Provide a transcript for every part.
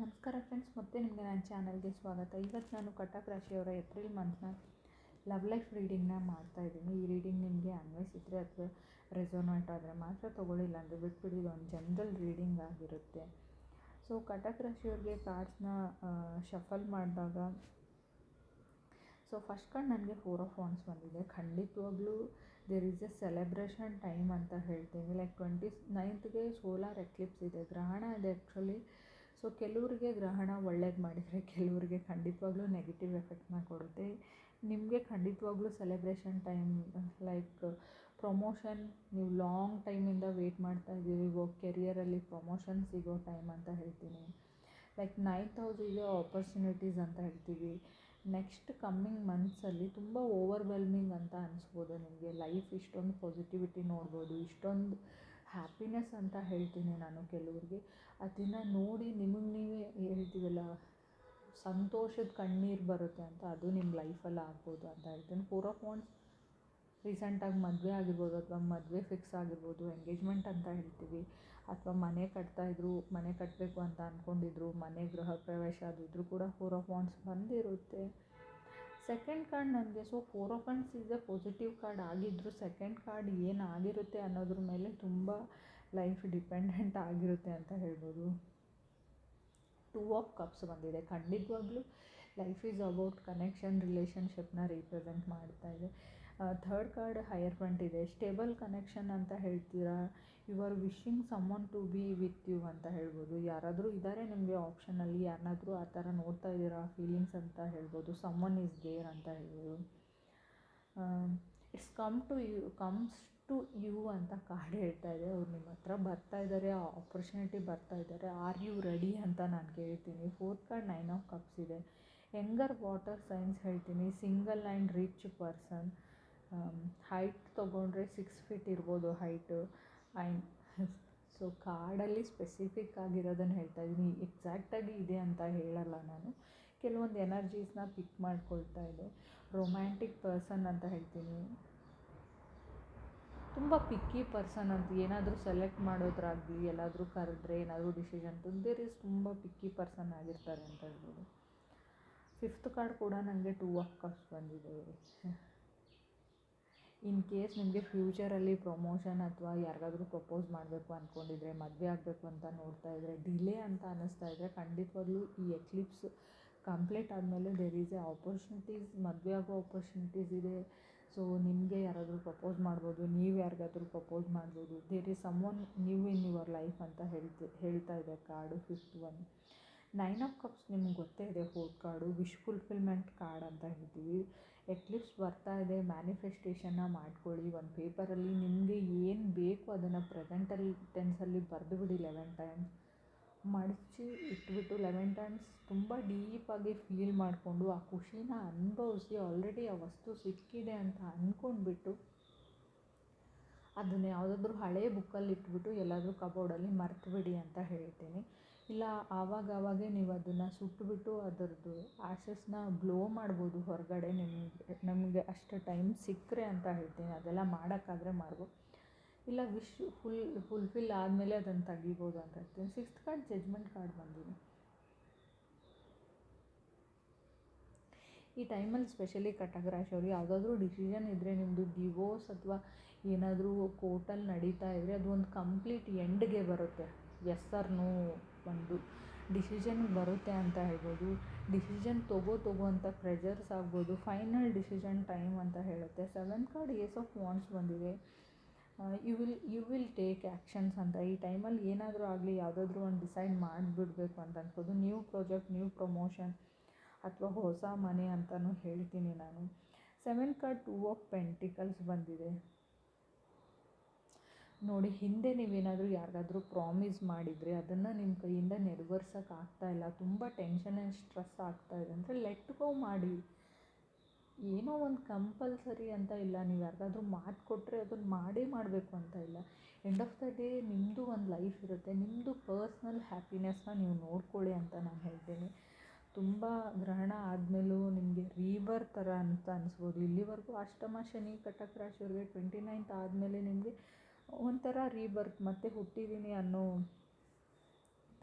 ನಮಸ್ಕಾರ ಫ್ರೆಂಡ್ಸ್ ಮತ್ತೆ ನಿಮಗೆ ನನ್ನ ಚಾನಲ್ಗೆ ಸ್ವಾಗತ. ಇವತ್ತು ನಾನು ಕಟಕ್ ರಾಶಿಯವರ ಏಪ್ರಿಲ್ ಮಂತ್ನ ಲವ್ ಲೈಫ್ ರೀಡಿಂಗ್ನ ಮಾಡ್ತಾ ಇದ್ದೀನಿ. ಈ ರೀಡಿಂಗ್ ನಿಮಗೆ ಅನ್ವಯಿಸಿದ್ರೆ ಅಥವಾ ರೆಸೋನೆಂಟ್ ಆದರೆ ಮಾತ್ರ ತೊಗೊಳ್ಳಿಲ್ಲ ಅಂದರೆ ಬಿಟ್ಬಿಡಿ ಒಂದು ಜನರಲ್ ರೀಡಿಂಗ್ ಆಗಿರುತ್ತೆ. ಸೊ ಕಟಕ್ ರಾಶಿಯವ್ರಿಗೆ ಕಾರ್ಡ್ಸ್ನ ಶಫಲ್ ಮಾಡಿದಾಗ ಸೊ ಫಸ್ಟ್ ಕಾರ್ಡ್ ನನಗೆ ಫೋರ್ ಆಫ್ ವಾನ್ಸ್ ಬಂದಿದೆ. ಖಂಡಿತವಾಗ್ಲೂ there is a celebration time ಅಂತ ಹೇಳ್ತೀನಿ ಲೈಕ್ ಟ್ವೆಂಟಿ ನೈನ್ತ್ಗೆ ಸೋಲಾರ್ ಎಕ್ಲಿಪ್ಸ್ ಇದೆ. ಗ್ರಹಣ ಇದೆ ಆ್ಯಕ್ಚುಲಿ ಸೊ ಕೆಲವರಿಗೆ ಗ್ರಹಣ ಒಳ್ಳೇದು ಮಾಡಿದರೆ ಕೆಲವರಿಗೆ ಖಂಡಿತವಾಗ್ಲೂ ನೆಗೆಟಿವ್ ಎಫೆಕ್ಟ್ನ ಕೊಡುತ್ತೆ ನಿಮಗೆ ಖಂಡಿತವಾಗ್ಲೂ ಸೆಲೆಬ್ರೇಷನ್ ಟೈಮ್ ಲೈಕ್ ಪ್ರಮೋಷನ್ ನೀವು ಲಾಂಗ್ ಟೈಮಿಂದ ವೆಯ್ಟ್ ಮಾಡ್ತಾ ಇದ್ದೀವಿ ಇವಾಗ ಕೆರಿಯರಲ್ಲಿ ಪ್ರಮೋಷನ್ ಸಿಗೋ ಟೈಮ್ ಅಂತ ಹೇಳ್ತೀನಿ. ಲೈಕ್ ನೈನ್ತ್ ಹೌಸಿಗೆ ಆಪರ್ಚುನಿಟೀಸ್ ಅಂತ ಹೇಳ್ತೀವಿ. ನೆಕ್ಸ್ಟ್ ಕಮ್ಮಿಂಗ್ ಮಂತ್ಸಲ್ಲಿ ತುಂಬ ಓವರ್ವೆಲ್ಮಿಂಗ್ ಅಂತ ಅನಿಸ್ಬೋದು ನಿಮಗೆ. ಲೈಫ್ ಇಷ್ಟೊಂದು ಪಾಸಿಟಿವಿಟಿ ನೋಡ್ಬೋದು, ಇಷ್ಟೊಂದು ಹ್ಯಾಪಿನೆಸ್ ಅಂತ ಹೇಳ್ತೀನಿ ನಾನು ಕೆಲವ್ರಿಗೆ. ಅದನ್ನು ನೋಡಿ ನಿಮಗೆ ನೀವೇ ಹೇಳ್ತೀವಲ್ಲ, ಸಂತೋಷದ ಕಣ್ಣೀರು ಬರುತ್ತೆ ಅಂತ ಅದು ನಿಮ್ಮ ಲೈಫಲ್ಲಿ ಆಗ್ಬೋದು ಅಂತ ಹೇಳ್ತೀನಿ. ಫೋರ್ ಆಫ್ ರೀಸೆಂಟಾಗಿ ಮದುವೆ ಆಗಿರ್ಬೋದು ಅಥವಾ ಮದುವೆ ಫಿಕ್ಸ್ ಆಗಿರ್ಬೋದು ಎಂಗೇಜ್ಮೆಂಟ್ ಅಂತ ಹೇಳ್ತೀವಿ. ಅಥವಾ ಮನೆ ಕಟ್ತಾಯಿದ್ರು ಮನೆ ಕಟ್ಟಬೇಕು ಅಂತ ಅಂದ್ಕೊಂಡಿದ್ರು ಮನೆ ಗೃಹ ಪ್ರವೇಶ ಅದು ಇದ್ರೂ ಕೂಡ ಫೋರ್ ಆಫ್ ಬಂದಿರುತ್ತೆ. ಸೆಕೆಂಡ್ ಕಾರ್ಡ್ ನನಗೆ so four of wands is a positive card ಆಗಿದ್ದರೂ ಸೆಕೆಂಡ್ ಕಾರ್ಡ್ ಏನಾಗಿರುತ್ತೆ ಅನ್ನೋದ್ರ ಮೇಲೆ ತುಂಬ ಲೈಫ್ ಡಿಪೆಂಡೆಂಟ್ ಆಗಿರುತ್ತೆ ಅಂತ ಹೇಳ್ಬೋದು. ಟೂ ಆಫ್ ಕಪ್ಸ್ ಬಂದಿದೆ. ಖಂಡಿತವಾಗ್ಲೂ ಲೈಫ್ ಈಸ್ ಅಬೌಟ್ ಕನೆಕ್ಷನ್ ರಿಲೇಷನ್ಶಿಪ್ನ ರೀಪ್ರೆಸೆಂಟ್ ಮಾಡ್ತಾ ಇದೆ. ಥರ್ಡ್ ಕಾರ್ಡ್ ಹೈಯರ್ ಫ್ರಂಟ್ ಇದೆ. ಸ್ಟೇಬಲ್ ಕನೆಕ್ಷನ್ ಅಂತ ಹೇಳ್ತೀರಾ? You are wishing someone to be with you ಅಂತ ಹೇಳ್ಬೋದು. ಯಾರಾದರೂ ಇದ್ದಾರೆ ನಿಮಗೆ ಆಪ್ಷನಲ್ಲಿ ಯಾರನ್ನಾದರೂ ಆ ಥರ ನೋಡ್ತಾ ಇದ್ದೀರಾ ಫೀಲಿಂಗ್ಸ್ ಅಂತ ಹೇಳ್ಬೋದು. ಸಮ್ಮನ್ ಇಸ್ ದೇರ್ ಅಂತ ಹೇಳ್ಬೋದು. It's come to you comes to you ಅಂತ ಕಾರ್ಡ್ ಹೇಳ್ತಾ ಇದೆ. ಅವ್ರು ನಿಮ್ಮ ಹತ್ರ ಬರ್ತಾ ಇದ್ದಾರೆ ಆ ಆಪರ್ಚುನಿಟಿ ಬರ್ತಾ ಇದ್ದಾರೆ ಆರ್ ಯು ರೆಡಿ ಅಂತ ನಾನು ಕೇಳ್ತೀನಿ. Fourth card nine of cups ಇದೆ. ಎಂಗರ್ ವಾಟರ್ ಸೈನ್ಸ್ ಹೇಳ್ತೀನಿ. Single and rich person height ತೊಗೊಂಡ್ರೆ ಸಿಕ್ಸ್ ಫೀಟ್ ಇರ್ಬೋದು ಹೈಟು ಆ್ಯಂಡ್ ಸೊ ಕಾಡಲ್ಲಿ ಸ್ಪೆಸಿಫಿಕ್ ಆಗಿರೋದನ್ನು ಹೇಳ್ತಾ ಇದ್ದೀನಿ ಎಕ್ಸಾಕ್ಟಾಗಿ ಇದೆ ಅಂತ ಹೇಳಲ್ಲ ನಾನು. ಕೆಲವೊಂದು ಎನರ್ಜೀಸ್ನ ಪಿಕ್ ಮಾಡ್ಕೊಳ್ತಾ ಇದೆ. ರೊಮ್ಯಾಂಟಿಕ್ ಪರ್ಸನ್ ಅಂತ ಹೇಳ್ತೀನಿ. ತುಂಬ ಪಿಕ್ಕಿ ಪರ್ಸನ್ ಅಂತ ಏನಾದರೂ ಸೆಲೆಕ್ಟ್ ಮಾಡೋದ್ರಾಗಲಿ, ಎಲ್ಲಾದರೂ ಕರೆದ್ರೆ, ಏನಾದರೂ ಡಿಸಿಷನ್ ದೇರ್ ಇಸ್ ತುಂಬ ಪಿಕ್ಕಿ ಪರ್ಸನ್ ಆಗಿರ್ತಾರೆ ಅಂತ ಹೇಳ್ಬೋದು. ಫಿಫ್ತ್ ಕಾರ್ಡ್ ಕೂಡ ನನಗೆ ಟೂ ಆಫ್ ಕಪ್ಸ್ ಬಂದಿದೆ. ಇನ್ ಕೇಸ್ ನಿಮಗೆ ಫ್ಯೂಚರಲ್ಲಿ ಪ್ರಮೋಷನ್ ಅಥವಾ ಯಾರಿಗಾದ್ರೂ ಪ್ರಪೋಸ್ ಮಾಡಬೇಕು ಅಂದ್ಕೊಂಡಿದ್ರೆ ಮದುವೆ ಆಗಬೇಕು ಅಂತ ನೋಡ್ತಾ ಇದ್ದರೆ ಡಿಲೇ ಅಂತ ಅನ್ನಿಸ್ತಾ ಇದ್ದರೆ ಖಂಡಿತವಾಗ್ಲೂ ಈ ಎಕ್ಲಿಪ್ಸ್ ಕಂಪ್ಲೀಟ್ ಆದಮೇಲೆ ದೇರ್ ಈಸ್ ಎ ಆಪರ್ಚುನಿಟೀಸ್ ಮದುವೆ ಆಗೋ ಆಪರ್ಚುನಿಟೀಸ್ ಇದೆ. ಸೊ ನಿಮಗೆ ಯಾರಾದರೂ ಪ್ರಪೋಸ್ ಮಾಡ್ಬೋದು, ನೀವು ಯಾರಿಗಾದ್ರೂ ಪ್ರಪೋಸ್ ಮಾಡ್ಬೋದು there is someone new in your life ಅಂತ ಹೇಳ್ತಿ, ಹೇಳ್ತಾ ಇದೆ card fifth one nine of cups ನಿಮ್ಗೆ ಗೊತ್ತೇ ಇದೆ fourth card wish fulfilment card ಅಂತ ಹೇಳ್ತೀವಿ. ಎಕ್ಲಿಪ್ಸ್ ಬರ್ತಾ ಇದೆ ಮ್ಯಾನಿಫೆಸ್ಟೇಷನ್ನ ಮಾಡ್ಕೊಳ್ಳಿ. ಒಂದು ಪೇಪರಲ್ಲಿ ನಿಮಗೆ ಏನು ಬೇಕು ಅದನ್ನು ಪ್ರೆಸೆಂಟಲ್ಲಿ ಟೆನ್ಸಲ್ಲಿ ಬರೆದು ಬಿಡಿ ಲೆವೆನ್ ಟೈಮ್ಸ್ ಮಡಚಿ ಇಟ್ಬಿಟ್ಟು ಲೆವೆನ್ ಟೈಮ್ಸ್ ತುಂಬ ಡೀಪಾಗಿ ಫೀಲ್ ಮಾಡಿಕೊಂಡು ಆ ಖುಷಿನ ಅನುಭವಿಸಿ ಆಲ್ರೆಡಿ ಆ ವಸ್ತು ಸಿಕ್ಕಿದೆ ಅಂತ ಅಂದ್ಕೊಂಡ್ಬಿಟ್ಟು ಅದನ್ನು ಯಾವುದಾದ್ರೂ ಹಳೆಯ ಬುಕ್ಕಲ್ಲಿ ಇಟ್ಬಿಟ್ಟು ಎಲ್ಲಾದರೂ ಕಬೋರ್ಡಲ್ಲಿ ಮರ್ತುಬಿಡಿ ಅಂತ ಹೇಳ್ತೀನಿ. ಇಲ್ಲ ಆವಾಗ ಆವಾಗೇ ನೀವು ಅದನ್ನು ಸುಟ್ಟುಬಿಟ್ಟು ಅದರದ್ದು ಆ್ಯಸಸ್ನ ಬ್ಲೋ ಮಾಡ್ಬೋದು ಹೊರಗಡೆ ನಿಮಗೆ, ನಮಗೆ ಅಷ್ಟು ಟೈಮ್ ಸಿಕ್ಕರೆ ಅಂತ ಹೇಳ್ತೀನಿ. ಅದೆಲ್ಲ ಮಾಡೋಕ್ಕಾದ್ರೆ ಮಾಡ್ಬೋದು ಇಲ್ಲ ವಿಶ್ ಫುಲ್ ಫುಲ್ಫಿಲ್ ಆದಮೇಲೆ ಅದನ್ನು ತೆಗಿಬೋದು ಅಂತ ಹೇಳ್ತೀನಿ. ಸಿಕ್ಸ್ತ್ ಕಾರ್ಡ್ ಜಜ್ಮೆಂಟ್ ಕಾರ್ಡ್ ಬಂದಿದೆ. ಈ ಟೈಮಲ್ಲಿ ಸ್ಪೆಷಲಿ ಕಟಕ್ ರಾಶಿಯವರು ಯಾವುದಾದ್ರೂ ಡಿಸಿಷನ್ ಇದ್ದರೆ ನಿಮ್ಮದು ಡಿವೋರ್ಸ್ ಅಥವಾ ಏನಾದರೂ ಕೋರ್ಟಲ್ಲಿ ನಡೀತಾ ಇದ್ದರೆ ಅದು ಒಂದು ಕಂಪ್ಲೀಟ್ ಎಂಡ್ಗೆ ಬರುತ್ತೆ. ಎಸ್ ಆರ್ ನೋ ಒಂದು ಡಿಸಿಷನ್ ಬರುತ್ತೆ ಅಂತ ಹೇಳ್ಬೋದು. ಡಿಸಿಷನ್ ತಗೋ ತೊಗೋ ಅಂತ ಪ್ರೆಷರ್ಸ್ ಆಗ್ಬೋದು. ಫೈನಲ್ ಡಿಸಿಷನ್ ಟೈಮ್ ಅಂತ ಹೇಳುತ್ತೆ. Seven card ace of wands ಬಂದಿದೆ. You will you will take actions ಅಂತ. ಈ ಟೈಮಲ್ಲಿ ಏನಾದರೂ ಆಗಲಿ, ಯಾವುದಾದ್ರೂ ಒಂದು ಡಿಸೈಡ್ ಮಾಡಿಬಿಡ್ಬೇಕು ಅಂತ ಅನ್ಬೋದು. ನ್ಯೂ ಪ್ರಾಜೆಕ್ಟ್ ನ್ಯೂ ಪ್ರಮೋಷನ್ ಅಥವಾ ಹೊಸ ಮನೆ ಅಂತಲೂ ಹೇಳ್ತೀನಿ ನಾನು. Seven card two of pentacles ಬಂದಿದೆ. ನೋಡಿ, ಹಿಂದೆ ನೀವೇನಾದರೂ ಯಾರಿಗಾದ್ರೂ ಪ್ರಾಮಿಸ್ ಮಾಡಿದರೆ ಅದನ್ನು ನಿಮ್ಮ ಕೈಯಿಂದ ನೆರವೇರ್ಸೋಕೆ ಆಗ್ತಾಯಿಲ್ಲ ತುಂಬ ಟೆನ್ಷನ್ ಆ್ಯಂಡ್ ಸ್ಟ್ರೆಸ್ ಇದೆ ಅಂದರೆ ಲೆಟ್ ಗೋ ಮಾಡಿ. ಏನೋ ಒಂದು ಕಂಪಲ್ಸರಿ ಅಂತ ಇಲ್ಲ. ನೀವು ಯಾರಿಗಾದ್ರೂ ಮಾತು ಕೊಟ್ಟರೆ ಅದನ್ನು ಮಾಡೇ ಮಾಡಬೇಕು ಅಂತ ಇಲ್ಲ. ಎಂಡ್ ಆಫ್ ದ ಡೇ ನಿಮ್ಮದು ಒಂದು ಲೈಫ್ ಇರುತ್ತೆ. ನಿಮ್ಮದು ಪರ್ಸ್ನಲ್ ಹ್ಯಾಪಿನೆಸ್ನ ನೀವು ನೋಡ್ಕೊಳ್ಳಿ ಅಂತ ನಾನು ಹೇಳ್ತೀನಿ. ತುಂಬ ಗ್ರಹಣ ಆದಮೇಲೂ ನಿಮಗೆ ರೀವರ್ ಥರ ಅಂತ ಅನಿಸ್ಬೋದು. ಇಲ್ಲಿವರೆಗೂ ಅಷ್ಟಮ ಶನಿ, ಕಟಕ್ ರಾಶಿಯವ್ರಿಗೆ ಟ್ವೆಂಟಿ ನೈನ್ತ್ ಆದಮೇಲೆ ನಿಮಗೆ ಒಂಥರ ರೀಬರ್ತ್ ಮತ್ತೆ ಹುಟ್ಟಿದ್ದೀನಿ ಅನ್ನೋ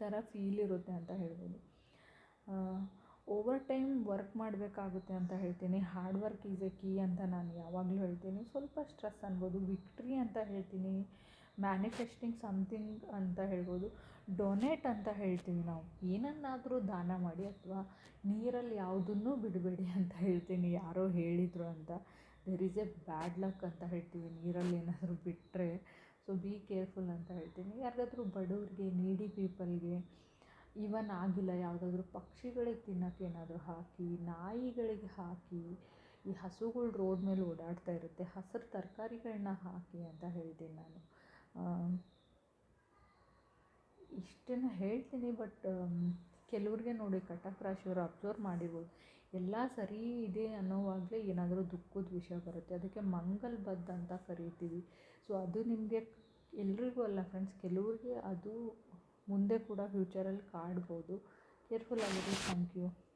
ಥರ ಫೀಲ್ ಇರುತ್ತೆ ಅಂತ ಹೇಳ್ಬೋದು. ಓವರ್ ಟೈಮ್ ವರ್ಕ್ ಮಾಡಬೇಕಾಗುತ್ತೆ ಅಂತ ಹೇಳ್ತೀನಿ. Hard work is a key ಅಂತ ನಾನು ಯಾವಾಗಲೂ ಹೇಳ್ತೀನಿ. ಸ್ವಲ್ಪ ಸ್ಟ್ರೆಸ್ ಅನ್ಬೋದು ವಿಕ್ಟ್ರಿ ಅಂತ ಹೇಳ್ತೀನಿ. ಮ್ಯಾನಿಫೆಸ್ಟಿಂಗ್ ಸಮ್ಥಿಂಗ್ ಅಂತ ಹೇಳ್ಬೋದು. ಡೊನೇಟ್ ಅಂತ ಹೇಳ್ತೀವಿ ನಾವು. ಏನನ್ನಾದರೂ ದಾನ ಮಾಡಿ ಅಥವಾ ನೀರಲ್ಲಿ ಯಾವುದನ್ನು ಬಿಡಬೇಡಿ ಅಂತ ಹೇಳ್ತೀನಿ. ಯಾರೋ ಹೇಳಿದರು ಅಂತ. There is a bad luck ಅಂತ ಹೇಳ್ತೀವಿ. ನೀರಲ್ಲಿ ಏನಾದರೂ ಬಿಟ್ಟರೆ ಸೊ ಬಿ ಕೇರ್ಫುಲ್ ಅಂತ ಹೇಳ್ತೀನಿ. ಯಾರಿಗಾದ್ರೂ ಬಡವ್ರಿಗೆ ನೀಡಿ ಪೀಪಲ್ಗೆ ಈವನ್ ಆಗಿಲ್ಲ, ಯಾವುದಾದ್ರೂ ಪಕ್ಷಿಗಳಿಗೆ ತಿನ್ನೋಕ್ಕೆ ಏನಾದರೂ ಹಾಕಿ, ನಾಯಿಗಳಿಗೆ ಹಾಕಿ, ಈ ಹಸುಗಳು ರೋಡ್ ಮೇಲೆ ಓಡಾಡ್ತಾ ಇರುತ್ತೆ, ಹಸಿರು ತರಕಾರಿಗಳನ್ನ ಹಾಕಿ ಅಂತ ಹೇಳ್ತೀನಿ ನಾನು. ಇಷ್ಟನ್ನು ಹೇಳ್ತೀನಿ ಬಟ್ ಕೆಲವ್ರಿಗೆ ನೋಡಿ ಕಟಕ್ ರಾಶಿಯವರು ಅಬ್ಸರ್ವ್ ಮಾಡಿರ್ಬೋದು. ಎಲ್ಲ ಸರಿ ಇದೆ ಅನ್ನೋವಾಗಲೇ ಏನಾದರೂ ದುಃಖದ ವಿಷಯ ಬರುತ್ತೆ. ಅದಕ್ಕೆ ಮಂಗಲ್ ಬದ್ಧ ಅಂತ ಕರಿತೀವಿ. ಸೊ ಅದು ನಿಮಗೆ ಎಲ್ರಿಗೂ ಅಲ್ಲ ಫ್ರೆಂಡ್ಸ್ ಕೆಲವ್ರಿಗೆ ಅದು ಮುಂದೆ ಕೂಡ ಫ್ಯೂಚರಲ್ಲಿ ಕಾಡ್ಬೋದು. ಕೇರ್ಫುಲ್ ಆಗಿರಿ. Thank you